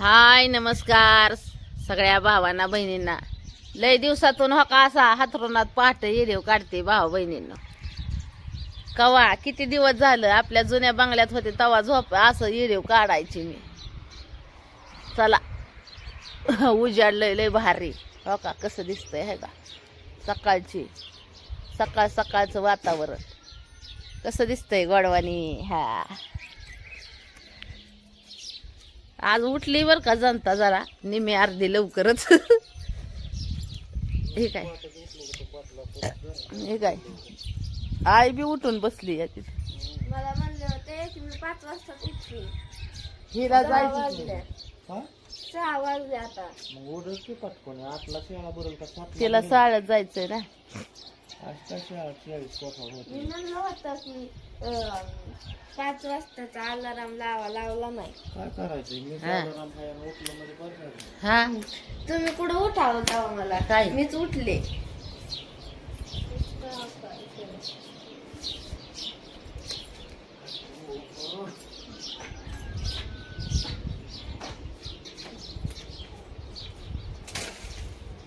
हाय नमस्कार. सगळ्या भावांना बहिणींना. लय दिवसातून हो का असा हातरुणात पहाटे येडीव काढते भाव बहिणींना. कवा? किती दिवस झालं? आपल्या जुन्या बंगल्यात होते तवा झोप असं येडीव काढायची मी. चला. उजाडलंय लय भारी. हो का? कसं दिसतंय हे का? सकाळची. सकाळ सकाळचं वातावरण. कसं दिसतंय गोडवानी? हा. आज उठली बर का जनता जरा. निम्मी अर्धी लवकरच. हे काय? हे काय? आई बी उठून बसली या तिथे. मला म्हणले होते की मी पाच वाजता उठली. हिला सहा जायची वाजले. हा? सहा वाजले आता. मग ओरडर की पटकन. आठला शाळा बरोबर का सातला तिला? शाळेत जायचंय ना. आजच्या चाळीस कोठा मी होती म्हणलं होतं की अं, पाच वाजताचा अलाराम लावा लावला नाही. काय करायचं? मी हा. उठलो म्हणजे बरं झालं. हा. तुम्ही कुठं उठावं तेव्हा मला? काय? मीच उठले.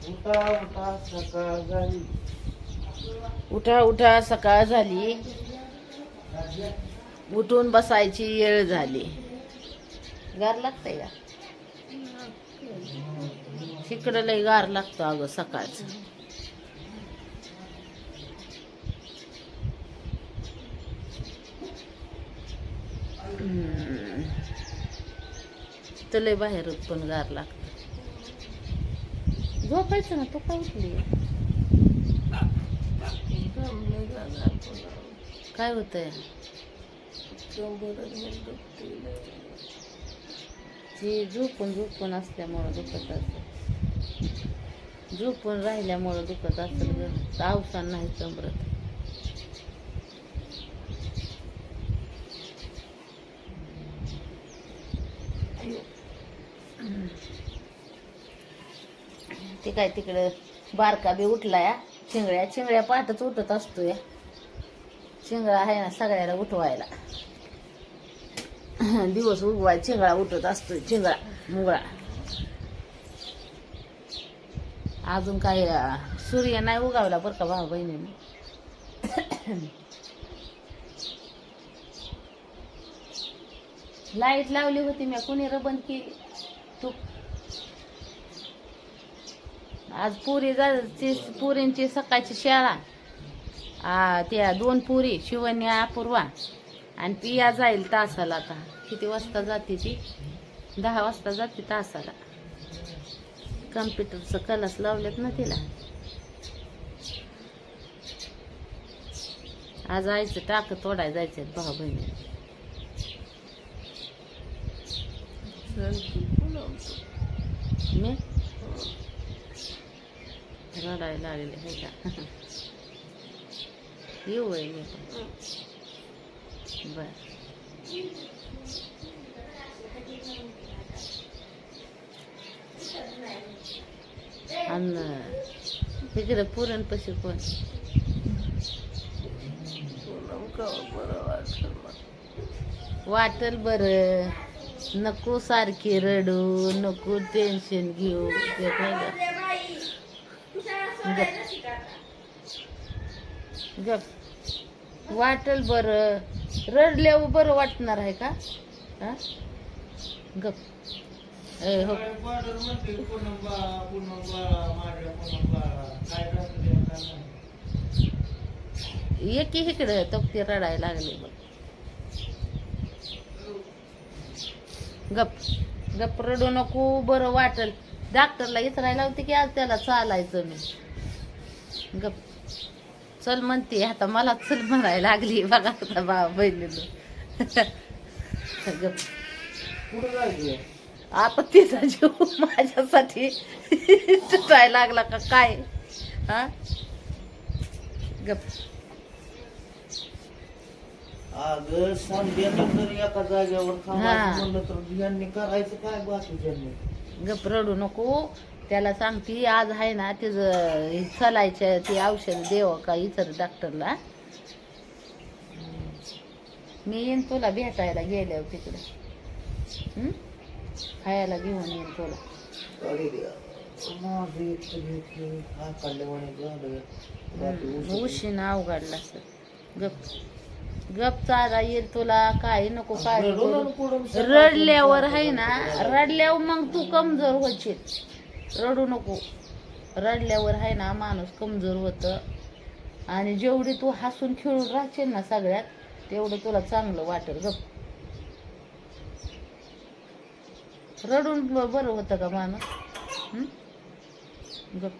उठा उठा सकाळ. झाली उठा उठा सकाळ झाली. उठून बसायची येळ झाली. गार लागतंय का? तिकडं लय गार लागतो अगं सकाळचं. हम्म. तिथं बाहेर पण गार लागतं. झोपायचं ना तू काय उठली? काय होतंय? ती झोपून झोपून असल्यामुळं दुखत असत. झोपून राहिल्यामुळं दुखत असेल ग अवसान नाही चंबरत ते काय तिकडं बारका बी उठला या चिंगळ्या चिंगळ्या पाठच उठत असतो या चिंगळा आहे ना सगळ्याला उठवायला. दिवस उगवाय चिंगळा उठत असतो चिंगळा मुगळा. अजून काय सूर्य नाही उगावला बरं का भाऊ बहिणीने? लाइट लावली होती मी कोणी रबंद केली? तू. आज पुरी जायची पुरींची सकाळची शाळा. त्या दोन पुरी शिवन्या अपूर्वा आणि पिया जाईल तासाला आता. किती वाजता जाते ती? दहा वाजता जाते तासाला. कम्प्युटरचं कलस लावलेत ना तिला. आज आईचं टाक तोडाय जायचं भाऊ बहिणी मी? रडायला लागले हे का? येऊ आहे मी पण बर. आणि इकडे पुरणपशी कोण? वाटल बरं. नको सारखी रडू नको टेन्शन घेऊ. ते काय गप. वाटल बर. रडल्यावर बरं वाटणार आहे का? हा? गप. ए हो. एक म्हणते इकडे तो ते रडायला लागले बघ. गप. गप रडू नको बरं वाटल. डॉक्टरला इचरायला होते की आज त्याला चालायचं मी गप. चल म्हणते आता मला चल म्हणायला लागली. बघा आता बा बहिणीनं? आता तिचा जीव माझ्यासाठी तुटायला लागला का काय? हा? गप. अगं एका जागेवर म्हणलं तर यांनी करायचं काय गप रडू नको. त्याला सांगती आज आहे ना तिचं चलायच्या ते औषध देव का इतर डॉक्टरला मी येईन तुला भेटायला गेल्यावर तिकडे. हं? खायला घेऊन येईल तुला. उशीर. उशीनं अवघडला सर गप. गप चाला येईल तुला काही नको काय रडल्यावर आहे ना रडल्यावर मग तू कमजोर होशील. रडू नको. रडल्यावर आहे ना माणूस कमजोर होतं. आणि जेवढी तू हसून खेळून राहशील ना सगळ्यात तेवढं तुला चांगलं वाटेल गप रडून बरं होतं का माणूस? गप.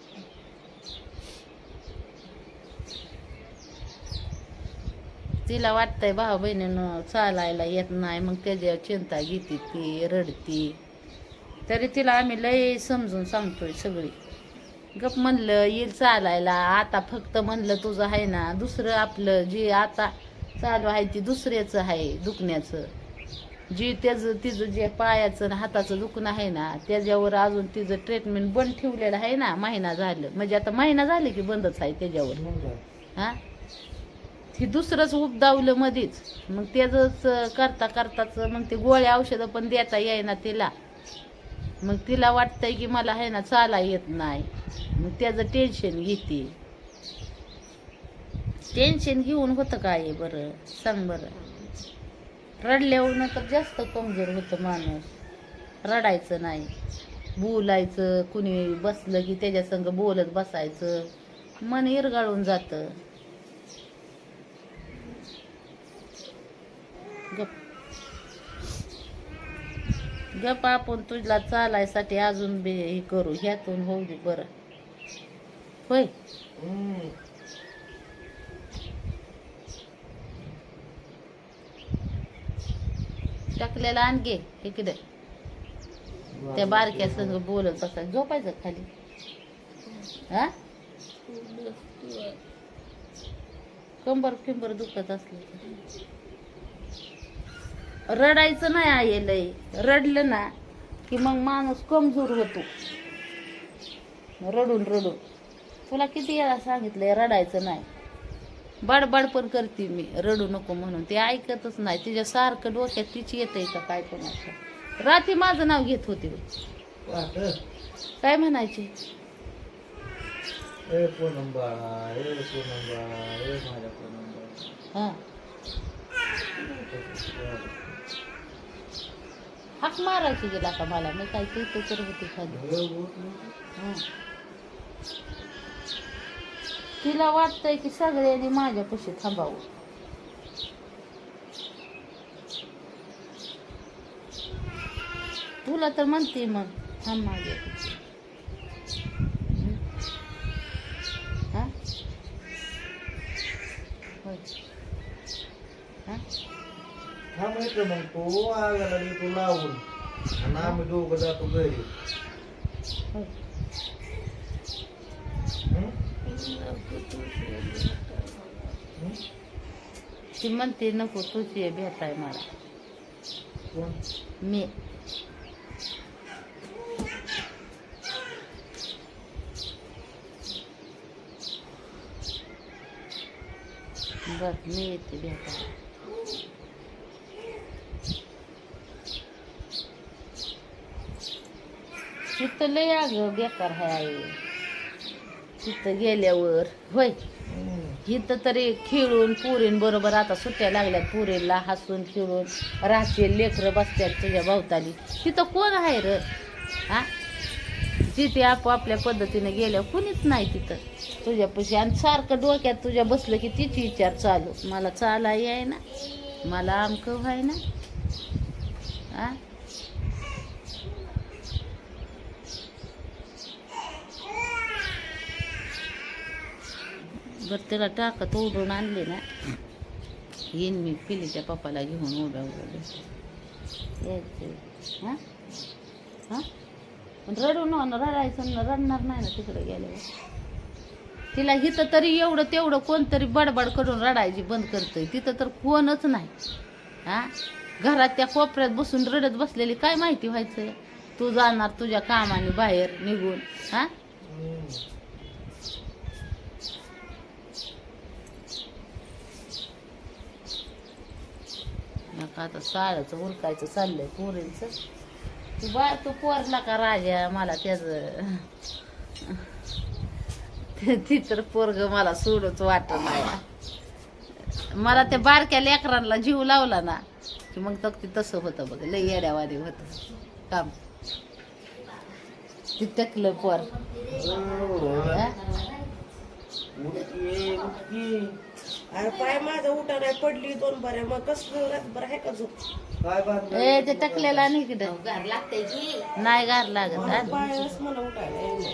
तिला वाटतंय भाऊ बहिणीनं चालायला येत नाही मग त्याच्यावर चिंता घेते ती रडती. तरी तिला आम्ही लय समजून सांगतोय सगळी. गप म्हणलं येईल चालायला. आता फक्त म्हणलं तुझं आहे ना दुसरं आपलं जे आता चालू आहे ती दुसऱ्याचं आहे दुखण्याचं. जी त्याचं तिचं जे पायाचं आणि हाताचं दुखणं आहे ना त्याच्यावर अजून तिचं ट्रीटमेंट बंद ठेवलेलं आहे ना महिना झालं. म्हणजे आता महिना झाले की बंदच आहे त्याच्यावर. हां? हा ती दुसरंच उपदावलं मध्येच मग त्याच करता करताच मग ते गोळ्या औषधं पण देता येईना तिला. मग तिला वाटतंय की मला आहे ना चाला येत नाही. मग त्याचं टेन्शन घेते. टेन्शन घेऊन होतं काय बरं? सांग बरं. रडल्यावर तर जास्त कमजोर होतं माणूस. रडायचं नाही. बोलायचं कुणी बसलं की त्याच्यासंग बोलत बसायचं. मन इरगाळून जातं. गप आपण तुझला चालायसाठी अजून बे हे करू ह्यातून होऊ दे बरं. होय? हम्म. टाकलेला आणगे इकडे. त्या बारक्या संग बोलत बसा झोपायचं खाली? हा? कंबर किंबर दुखत असलं रडायचं नाही आहे लय. रडलं ना की मग माणूस कमजोर होतो. रडून रडून. तुला किती वेळा सांगितलंय रडायचं नाही. बडबड पण करते मी. रडू नको म्हणून. ते ऐकतच नाही. तिच्या सारखं डोक्यात तिची येतंय का काय पण असं रात्री माझं नाव घेत होती. काय म्हणायचे? हा. हाक मारायची गेला का मला? मी काय ते तर होती खाली. हं. तिला वाटतंय की सगळ्यांनी माझ्यापाशी थांबावं. तुला तर म्हणते मग थांब माझ्या हा? होय. हा? थांब इथं मग तो आगाला तू लावून आणि आम्ही दोघं जातो घरी. हं? हं? ती म्हणते नको तुझी भेटाय मला कोण? मी बर मी येते भेटायला तिथं लय अगं बेकार आहे तिथं गेल्यावर होय. इथं तरी खेळून पुरीन बरोबर आता सुट्ट्या लागल्यात पुरीला हसून खेळून. राहते लेकरं बसतात तुझ्या भोवताली. तिथं कोण आहे र? हा? जिथे आपापल्या पद्धतीने गेल्यावर कुणीच नाही तिथं. तुझ्यापाशी आणि सारखं डोक्यात तुझ्या बसलं की तिची विचार चालू. मला चालाही आहे ना मला आमकं व्हाय ना हा बरं त्याला टाकत ओढून आणले ना. येईन मी पिलीच्या पप्पाला घेऊन उभ्या उभ्या यायचे हां? हां? पण रडू न रडायचं न रडणार नाही ना तिकडे गेल्यावर. तिला इथं तरी एवढं तेवढं कोणतरी बडबड करून रडायची बंद करतंय. तिथं तर कोणच नाही. हा? घरात त्या कोपऱ्यात बसून रडत बसलेली काय माहिती व्हायचं? तू जाणार तुझ्या कामाने बाहेर निघून. हां? नका आता शाळेचं उरकायचं चाललंय पोरींचं. तू बा तू पोरला का राजा मला त्याच ती तर पोरग मला सोडच वाटत नाही. मला त्या बारक्या लेकरांना जीव लावला ना की मग तर ते तसं होतं बघ लय येड्यावादी होत. काम. ती टकलं पोर. हा? अरे पाय माझा उठा नाही पडली दोन बऱ्या. मग कसं रातभर आहे का झोप? काय बात ए ते टकलेला नाही इकडं. नाही गार लागत हा? पायच मला उठायला येईना.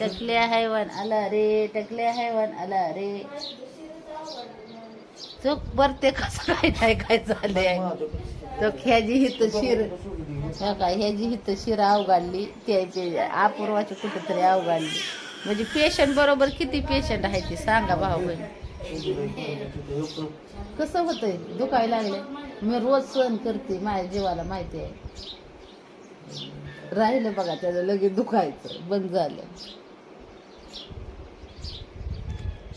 टकले हैवान आला रे. टकले हैवान आला रे. चोख बरते कसं काय काय काय झालंय? तो ह्याची हित शिर ह्या काय ह्याची हित शिर अवघडली ते ते अपूर्वाची कुठेतरी अवघडली. म्हणजे पेशंट बरोबर किती पेशंट आहे ते सांगा भाऊ बहीण. कसं होतंय? दुखायला लागले. मी रोज सहन करते माझ्या जीवाला माहिती आहे. राहिलं बघा त्याला लगेच दुखायचं बंद झालं.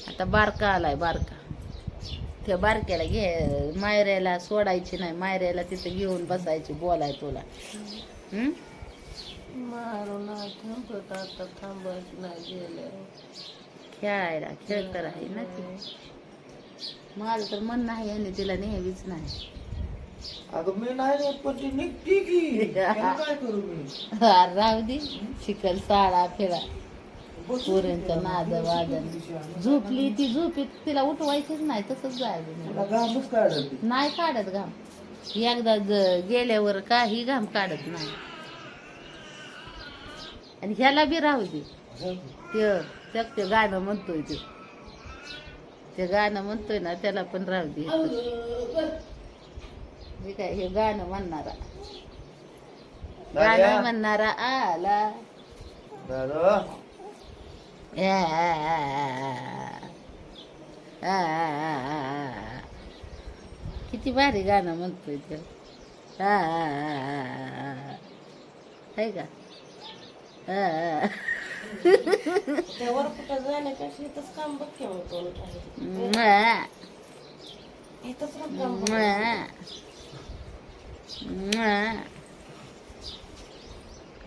आता बारका आलाय बारका. त्या बारक्याला घे मायऱ्याला सोडायची नाही मायऱ्याला तिथं घेऊन बसायची बोलाय तुला. आता थांबायचं नाही गेलं खेळायला खेळ तर आहे ना ती. माझं तर मन नाही आणि तिला नेहमीच नाही. अगं मी नाही नेत, पण ती निघती की. त्याला काय करू मी? राहू दे. शिकल साडा फिरा पोरींचं नाद वादन झोपली ती झोपीत तिला उठवायचीच नाही तसंच जायचं तुला. घामच काढत ती. नाही काढत घाम. एकदा ज- गेल्यावर काही घाम काढत नाही. आणि ह्याला बी राहू दे ते गाणं म्हणतोय ते ते गाणं म्हणतोय ना त्याला पण राहू दे हे काय हे गाणं म्हणणारा गाणं म्हणणारा आला किती भारी गाणं म्हणतोय ते आहे का त्यावर कुठं जाण्यापेक्षा इथंच काम बघ केव्हा कोण इथंच काम बघ.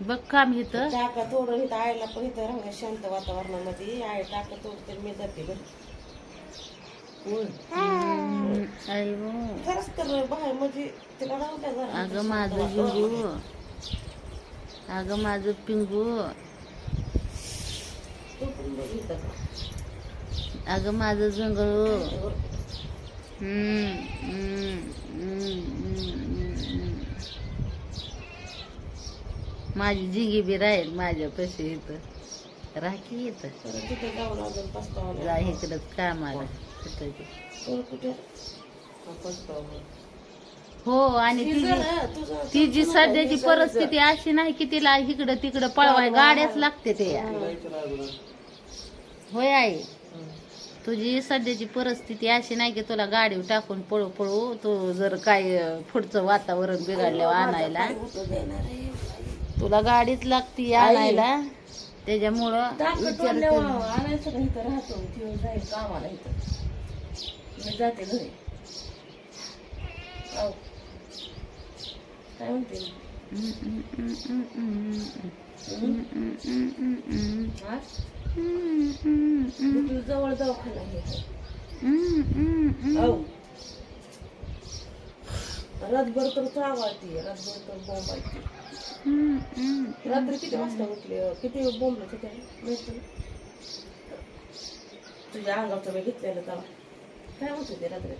बघ काम इथं. टाका थोडं इथं आईला पण इथं राहण्या शांत वातावरणामध्ये. आई टाका थोडं तर मी जाते घरी आई गो. खरंच तर बाहेर म्हणजे तिला राहू द्या जरा. अगं माझं अगं माझं पिंगू. अगं माझं जंगळू. माझी जिंगी बी राहील माझ्या पैसे इथं राखी इथं जा. इकडंच कामाला ते. तू कुठे हो आणि ती जी सध्याची परिस्थिती अशी नाही की तिला इकडं तिकडं पळवाय गाड्याच लागते ते. होय आई. तुझी सध्याची परिस्थिती अशी नाही की तुला गाडी टाकून पळू पळू तू जर काय पुढचं वातावरण बिघडल्यावर आणायला. देणार आहे? तुला गाडीच लागती आणायला. त्याच्यामुळं. आणायचं राहतो? कामाला इथं. मी जाते घरी. काय म्हणते हं? हा? जवळ दवाखाना. रातभर तर चावाळती रातभर तर हम्म. रात्री किती वाजता उठली किती बोंबलं तिथे? तुझ्या अंगावचं मी घेतलेलं तेव्हा काय म्हणत होते रात्री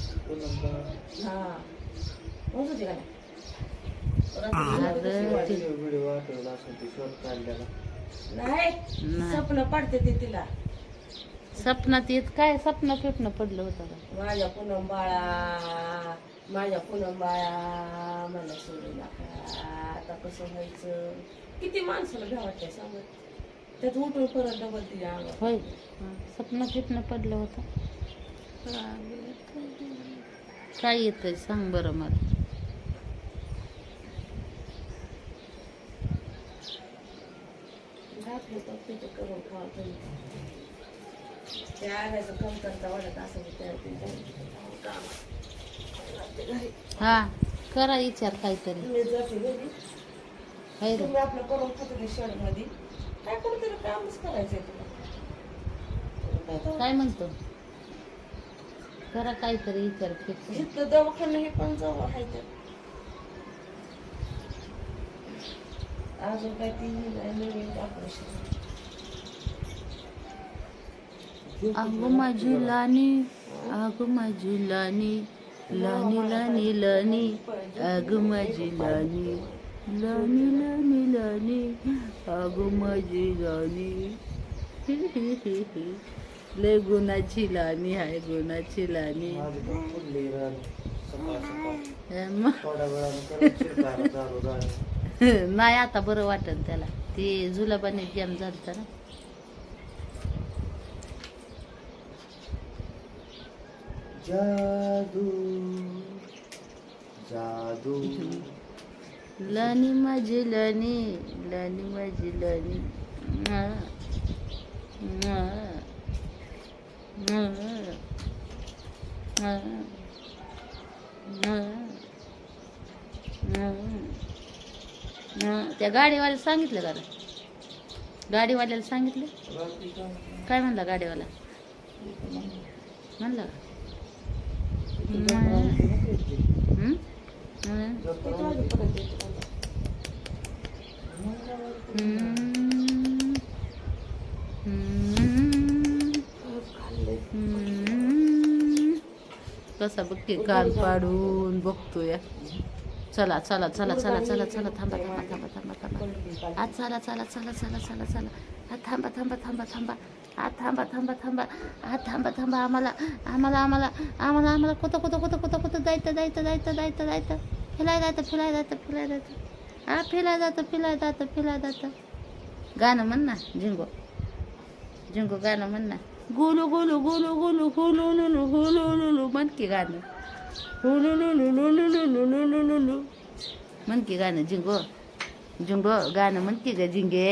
पूनम बा- हा म्हणत होती का नाही? ते- व्हिडिओ आठवला असेल शॉर्ट काढलेला नाही स्वप्न ते तिला सपनात येत काय स्वप्न फिपणं पडलं होतं का माझ्या पूनम बाळा माझ्या पूनम बाळा मला सोडू नका आता कसं व्हायचं किती माणसाला भ्या वाटते सांगत त्यात उठून परत डबल तिच्या अंगावर होय स्वप्न फिपणं पडलं होतं काय येतंय? सांग बरं मला. हा करा विचार काहीतरी. मी जाते घरी हाय रे. तुम्ही आपलं करून खात होते शेडमध्ये काय करते रे कामच करायचंय तुला काय तर- काय म्हणतो? करा काहीतरी विचार फिक्स इथलं दवाखाना हे पण जवळ आहे तर. अजून काय ती नाही नवीन ऑपरेशन अगं माझी लानी अगं माझी लानी लानी लानी लानी अगं माझी लानी लानी लानी लानी अगं माझी लानी लय गुणाची लानी आहे गुणाची झालं. नाही आता बरं वाटत त्याला. ते जुलाबाने जॅम झालत ना. जादू. जादू. लानी माझी लानी लानी माझी लानी त्या गाडीवाल्याला सांगितलं का गाडीवाल्याला सांगितलं? काय काय म्हणला गाडीवाला? म्हणला का? कसा बघ की कान पाडून बघतोय. चला चला चला चला चला चला थांबा थांबा थांबा थांबा थांबा. आज चला चला चला चला चला चला. हा थांबा थांबा थांबा थांबा. आ थांबा थांबा थांबा. आत थांबा थांबा आम्हाला आम्हाला आम्हाला आम्हाला आम्हाला कुठं कुठं कुठं कुठं कुठं जायचं जायचं जायचं जायचं जायचं. फिलाय जायचं फिरायला जायचं फिरायला जायचं. हा फिलाय जातं फिलाय जातं फिलाय जातं गाणं म्हण ना झिंगो झिंगो गाणं म्हण ना. गोलू गोलू गोलू गोलू हुलू लुलू हुलू लुलू म्हण की गाणं हुलू लुलू लुलू लुलू लुलू लुलू म्हण की गाणं झिंगो झिंगो गाणं म्हण की ग झिंगे